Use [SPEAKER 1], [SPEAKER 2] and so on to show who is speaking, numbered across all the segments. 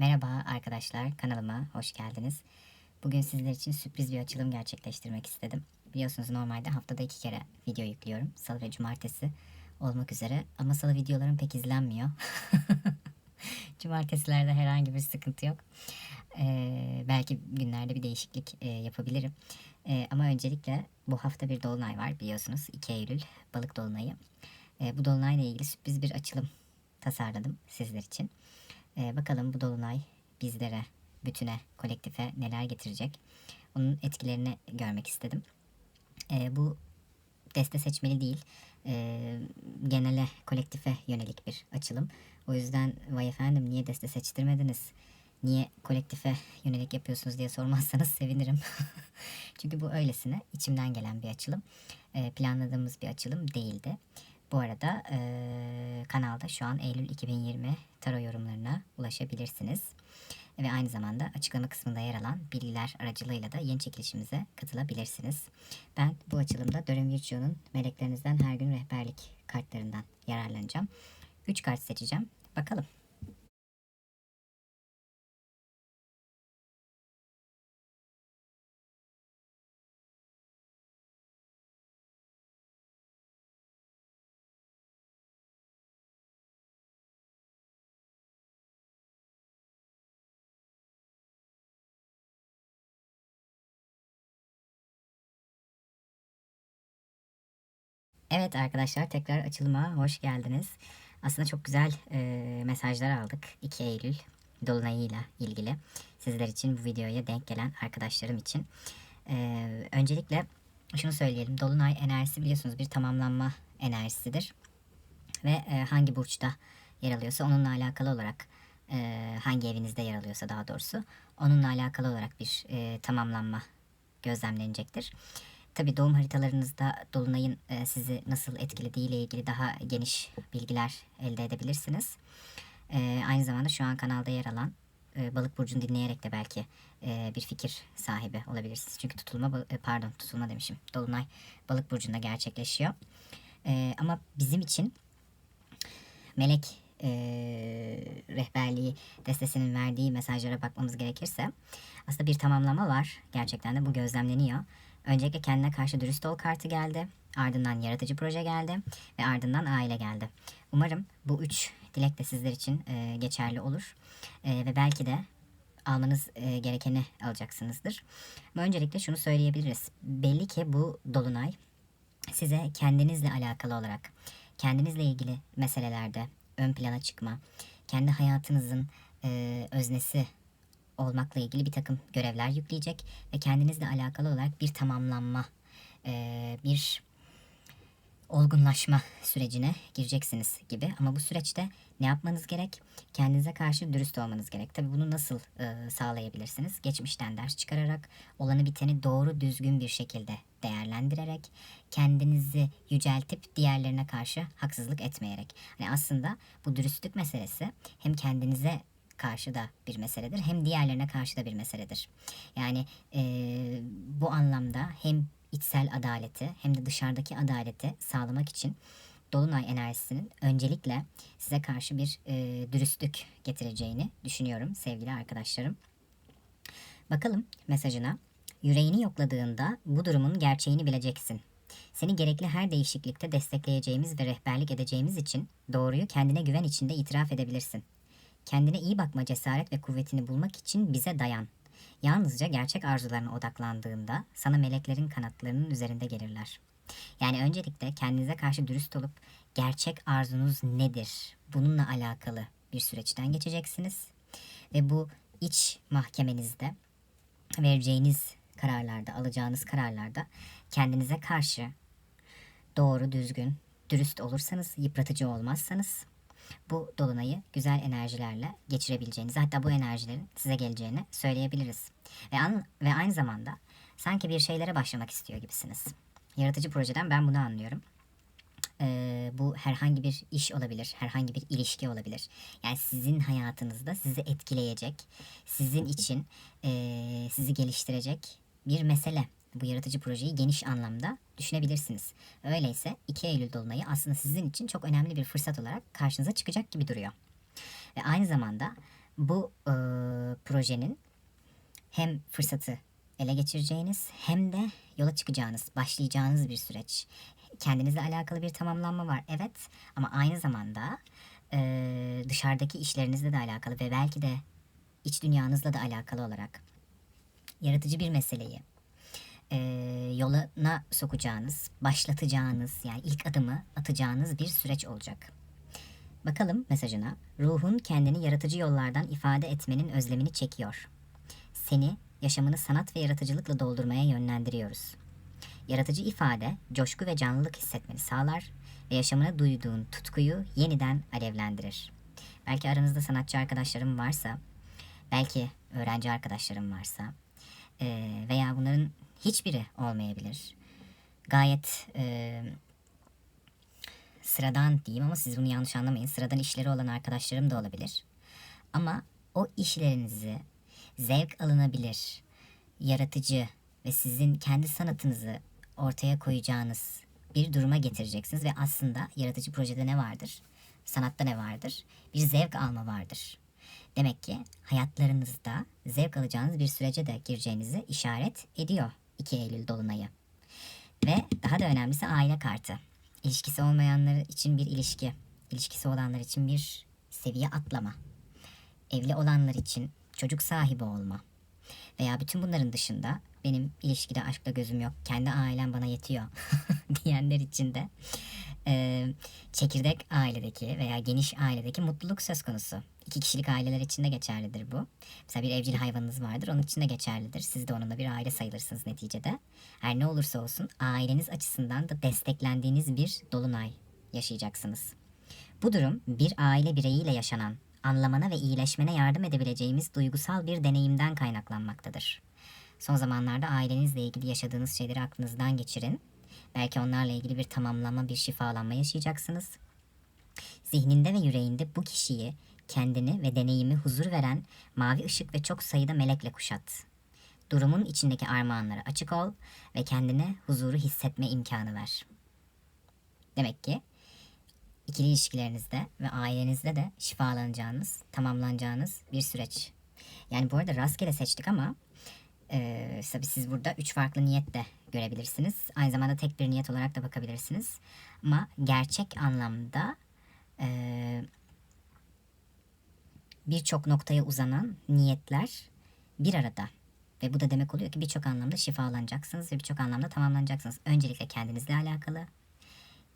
[SPEAKER 1] Merhaba arkadaşlar, kanalıma hoş geldiniz. Bugün sizler için sürpriz bir açılım gerçekleştirmek istedim. Biliyorsunuz normalde haftada iki kere video yüklüyorum. Salı ve cumartesi olmak üzere. Ama salı videolarım pek izlenmiyor. Cumartesilerde herhangi bir sıkıntı yok. Ee, belki günlerde bir değişiklik e, yapabilirim. Ee, ama öncelikle bu hafta bir dolunay var biliyorsunuz. 2 Eylül balık dolunayı. Ee, bu dolunayla ilgili sürpriz bir açılım tasarladım sizler için. Ee, bakalım bu dolunay bizlere, bütüne, kolektife neler getirecek? Onun etkilerini görmek istedim. Ee, bu deste seçmeli değil, ee, genele, kolektife yönelik bir açılım. O yüzden vay efendim niye deste seçtirmediniz? Niye kolektife yönelik yapıyorsunuz diye sormazsanız sevinirim. Çünkü bu öylesine içimden gelen bir açılım. Ee, planladığımız bir açılım değildi. Bu arada eee, kanalda şu an Eylül 2020 tarot yorumlarına ulaşabilirsiniz. Ve aynı zamanda açıklama kısmında yer alan bilgiler aracılığıyla da yeni çekilişimize katılabilirsiniz. Ben bu açılımda Dörüm Virtuo'nun meleklerinizden her gün rehberlik kartlarından yararlanacağım. 3 kart seçeceğim. Bakalım. Evet arkadaşlar tekrar açılıma hoş geldiniz. Aslında çok güzel e, mesajlar aldık 2 Eylül Dolunay'ıyla ilgili. Sizler için bu videoya denk gelen arkadaşlarım için. E, öncelikle şunu söyleyelim. Dolunay enerjisi biliyorsunuz bir tamamlanma enerjisidir. Ve e, hangi burçta yer alıyorsa onunla alakalı olarak e, hangi evinizde yer alıyorsa daha doğrusu onunla alakalı olarak bir e, tamamlanma gözlemlenecektir. Tabi doğum haritalarınızda dolunayın e, sizi nasıl etkilediği ile ilgili daha geniş bilgiler elde edebilirsiniz. E, aynı zamanda şu an kanalda yer alan e, balık burcunu dinleyerek de belki bir fikir sahibi olabilirsiniz. Çünkü tutulma pardon tutulma demişim. Dolunay balık burcunda gerçekleşiyor. Ama bizim için melek e, rehberliği destesinin verdiği mesajlara bakmamız gerekirse aslında bir tamamlama var. Gerçekten de bu gözlemleniyor. Öncelikle kendine karşı dürüst ol kartı geldi. Ardından yaratıcı proje geldi ve ardından aile geldi. Umarım bu üç dilek de sizler için e, geçerli olur. E, ve belki de almanız e, gerekeni alacaksınızdır. Ama öncelikle şunu söyleyebiliriz. Belli ki bu dolunay size kendinizle alakalı olarak, kendinizle ilgili meselelerde ön plana çıkma, kendi hayatınızın e, öznesi olmakla ilgili bir takım görevler yükleyecek ve kendinizle alakalı olarak bir tamamlanma, e, bir olgunlaşma sürecine gireceksiniz gibi. Ama bu süreçte ne yapmanız gerek? Kendinize karşı dürüst olmanız gerek. Tabii bunu nasıl e, sağlayabilirsiniz? Geçmişten ders çıkararak, olanı biteni doğru düzgün bir şekilde değerlendirerek, kendinizi yüceltip diğerlerine karşı haksızlık etmeyerek. Hani aslında bu dürüstlük meselesi hem kendinize karşı da bir meseledir hem diğerlerine karşı da bir meseledir. Yani e, bu anlamda hem içsel adaleti hem de dışarıdaki adaleti sağlamak için Dolunay enerjisinin öncelikle size karşı bir e, dürüstlük getireceğini düşünüyorum sevgili arkadaşlarım. Bakalım mesajına. Yüreğini yokladığında bu durumun gerçeğini bileceksin. Seni gerekli her değişiklikte destekleyeceğimiz ve rehberlik edeceğimiz için doğruyu kendine güven içinde itiraf edebilirsin. Kendine iyi bakma cesaret ve kuvvetini bulmak için bize dayan. Yalnızca gerçek arzularına odaklandığında sana meleklerin kanatlarının üzerinde gelirler. Yani öncelikle kendinize karşı dürüst olup gerçek arzunuz nedir? Bununla alakalı bir süreçten geçeceksiniz. Ve bu iç mahkemenizde vereceğiniz kararlarda, alacağınız kararlarda kendinize karşı doğru, düzgün, dürüst olursanız, yıpratıcı olmazsanız bu dolunayı güzel enerjilerle geçirebileceğinizi hatta bu enerjilerin size geleceğini söyleyebiliriz. Ve, an, ve aynı zamanda sanki bir şeylere başlamak istiyor gibisiniz. Yaratıcı projeden ben bunu anlıyorum. Ee, bu herhangi bir iş olabilir, herhangi bir ilişki olabilir. Yani sizin hayatınızda sizi etkileyecek, sizin için ee, sizi geliştirecek bir mesele. Bu yaratıcı projeyi geniş anlamda düşünebilirsiniz. Öyleyse 2 Eylül Dolunayı aslında sizin için çok önemli bir fırsat olarak karşınıza çıkacak gibi duruyor. Ve aynı zamanda bu e, projenin hem fırsatı ele geçireceğiniz hem de yola çıkacağınız, başlayacağınız bir süreç. Kendinizle alakalı bir tamamlanma var evet ama aynı zamanda e, dışarıdaki işlerinizle de alakalı ve belki de iç dünyanızla da alakalı olarak yaratıcı bir meseleyi e, yoluna sokacağınız, başlatacağınız yani ilk adımı atacağınız bir süreç olacak. Bakalım mesajına. Ruhun kendini yaratıcı yollardan ifade etmenin özlemini çekiyor. Seni yaşamını sanat ve yaratıcılıkla doldurmaya yönlendiriyoruz. Yaratıcı ifade, coşku ve canlılık hissetmeni sağlar ve yaşamına duyduğun tutkuyu yeniden alevlendirir. Belki aranızda sanatçı arkadaşlarım varsa, belki öğrenci arkadaşlarım varsa eee, veya bunların hiçbiri olmayabilir. Gayet eee, sıradan diyeyim ama siz bunu yanlış anlamayın. Sıradan işleri olan arkadaşlarım da olabilir. Ama o işlerinizi zevk alınabilir, yaratıcı ve sizin kendi sanatınızı ortaya koyacağınız bir duruma getireceksiniz ve aslında yaratıcı projede ne vardır? Sanatta ne vardır? Bir zevk alma vardır. Demek ki hayatlarınızda zevk alacağınız bir sürece de gireceğinizi işaret ediyor 2 Eylül dolunayı. Ve daha da önemlisi aile kartı. İlişkisi olmayanlar için bir ilişki, ilişkisi olanlar için bir seviye atlama. Evli olanlar için çocuk sahibi olma. Veya bütün bunların dışında benim ilişkide aşkla gözüm yok, kendi ailem bana yetiyor diyenler için de e, çekirdek ailedeki veya geniş ailedeki mutluluk söz konusu. İki kişilik aileler için de geçerlidir bu. Mesela bir evcil hayvanınız vardır, onun için de geçerlidir. Siz de onunla bir aile sayılırsınız neticede. Her ne olursa olsun aileniz açısından da desteklendiğiniz bir dolunay yaşayacaksınız. Bu durum bir aile bireyiyle yaşanan, anlamana ve iyileşmene yardım edebileceğimiz duygusal bir deneyimden kaynaklanmaktadır. Son zamanlarda ailenizle ilgili yaşadığınız şeyleri aklınızdan geçirin. Belki onlarla ilgili bir tamamlanma, bir şifalanma yaşayacaksınız. Zihninde ve yüreğinde bu kişiyi, kendini ve deneyimi huzur veren mavi ışık ve çok sayıda melekle kuşat. Durumun içindeki armağanlara açık ol ve kendine huzuru hissetme imkanı ver. Demek ki ikili ilişkilerinizde ve ailenizde de şifalanacağınız, tamamlanacağınız bir süreç. Yani bu arada rastgele seçtik ama e, tabii siz burada üç farklı niyet de görebilirsiniz. Aynı zamanda tek bir niyet olarak da bakabilirsiniz. Ama gerçek anlamda e, birçok noktaya uzanan niyetler bir arada. Ve bu da demek oluyor ki birçok anlamda şifalanacaksınız ve birçok anlamda tamamlanacaksınız. Öncelikle kendinizle alakalı.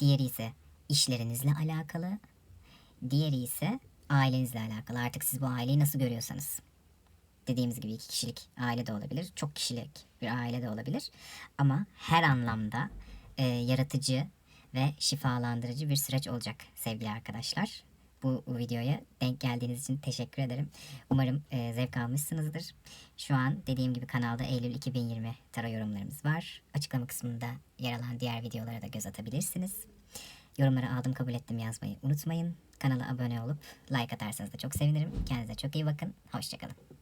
[SPEAKER 1] Diğeri ise işlerinizle alakalı. Diğeri ise ailenizle alakalı. Artık siz bu aileyi nasıl görüyorsanız. Dediğimiz gibi iki kişilik aile de olabilir. Çok kişilik bir aile de olabilir. Ama her anlamda e, yaratıcı ve şifalandırıcı bir süreç olacak sevgili arkadaşlar. Bu videoya denk geldiğiniz için teşekkür ederim. Umarım e, zevk almışsınızdır. Şu an dediğim gibi kanalda Eylül 2020 tarot yorumlarımız var. Açıklama kısmında yer alan diğer videolara da göz atabilirsiniz. Yorumları aldım kabul ettim yazmayı unutmayın. Kanala abone olup like atarsanız da çok sevinirim. Kendinize çok iyi bakın. Hoşçakalın.